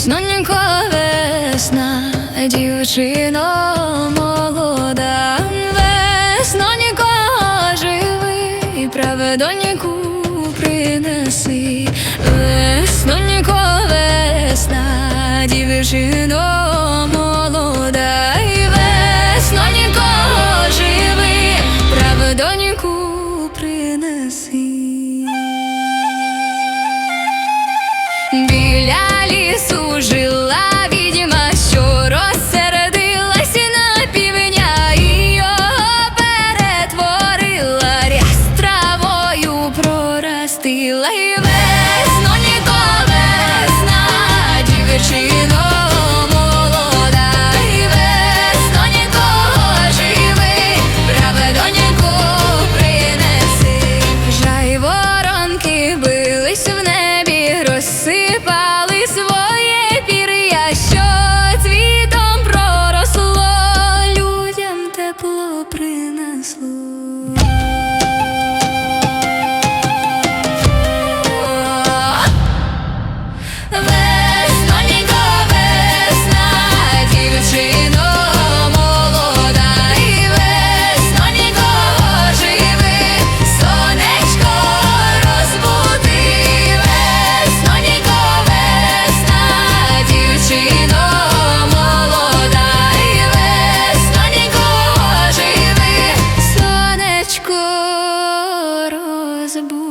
Веснонько, весна, дівчино молода, веснонько, живи, правдоньку принеси, веснонько, весна, дівчино принеси біля лісу. C'est beau.